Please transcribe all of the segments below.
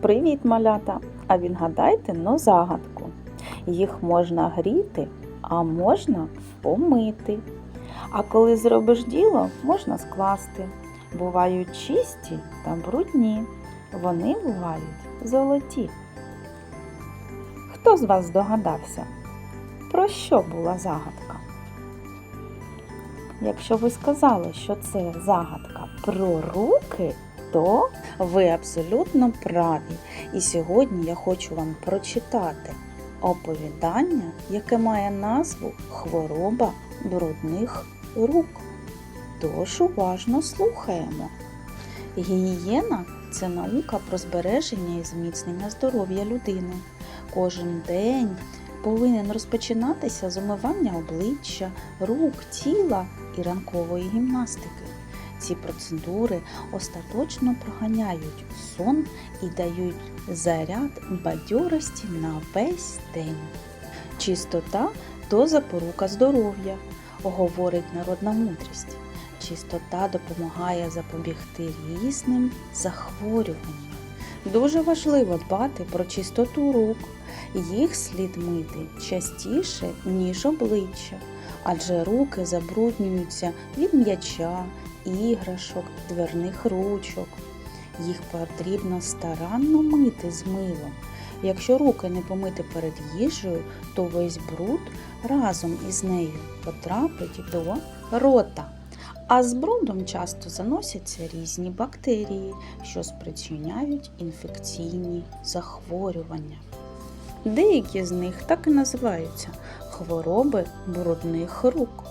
Привіт, малята! А відгадайте но загадку. Їх можна гріти, а можна помити. А коли зробиш діло, можна скласти. Бувають чисті та брудні. Вони бувають золоті. Хто з вас здогадався? Про що була загадка? Якщо ви сказали, що це загадка про руки, то ви абсолютно праві. І сьогодні я хочу вам прочитати оповідання, яке має назву Хвороба брудних рук. Тож уважно слухаємо. Гігієна це наука про збереження і зміцнення здоров'я людини. Кожен день повинен розпочинатися з умивання обличчя, рук, тіла і ранкової гімнастики. Ці процедури остаточно проганяють сон і дають заряд бадьорості на весь день. Чистота то запорука здоров'я, говорить народна мудрість. Чистота допомагає запобігти різним захворюванням. Дуже важливо дбати про чистоту рук. Їх слід мити частіше, ніж обличчя, адже руки забруднюються від м'яча, іграшок, дверних ручок. Їх потрібно старанно мити з милом. Якщо руки не помити перед їжею, то весь бруд разом із нею потрапить до рота. А з брудом часто заносяться різні бактерії, що спричиняють інфекційні захворювання. Деякі з них так і називаються хвороби брудних рук.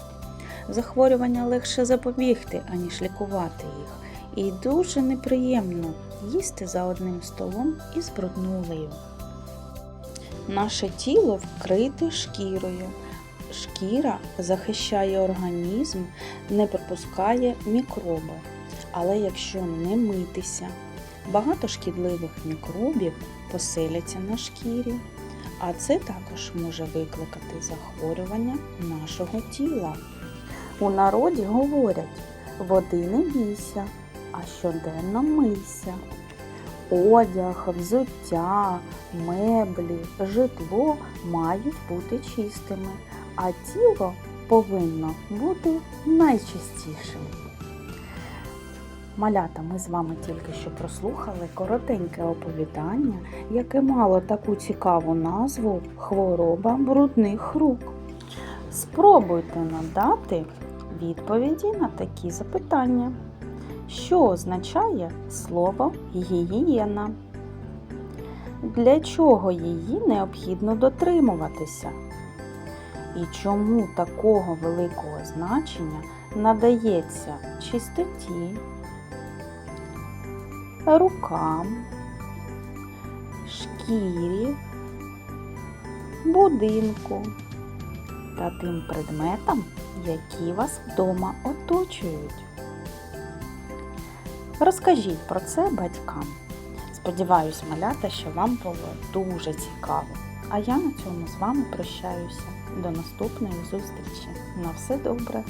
Захворювання легше запобігти, аніж лікувати їх. І дуже неприємно їсти за одним столом із бруднулею. Наше тіло вкрите шкірою. Шкіра захищає організм, не пропускає мікроби. Але якщо не митися, багато шкідливих мікробів поселяться на шкірі, а це також може викликати захворювання нашого тіла. У народі говорять: води не бійся, а щоденно мийся. Одяг, взуття, меблі, житло мають бути чистими, а тіло повинно бути найчистішим. Малята, ми з вами тільки що прослухали коротеньке оповідання, яке мало таку цікаву назву Хвороба брудних рук. Спробуйте надати відповіді на такі запитання. Що означає слово гігієна? Для чого її необхідно дотримуватися? І чому такого великого значення надається чистоті, рукам, шкірі, будинку та тим предметам, які вас вдома оточують? Розкажіть про це батькам. Сподіваюсь, малята, що вам було дуже цікаво. А я на цьому з вами прощаюся. До наступної зустрічі. На все добре!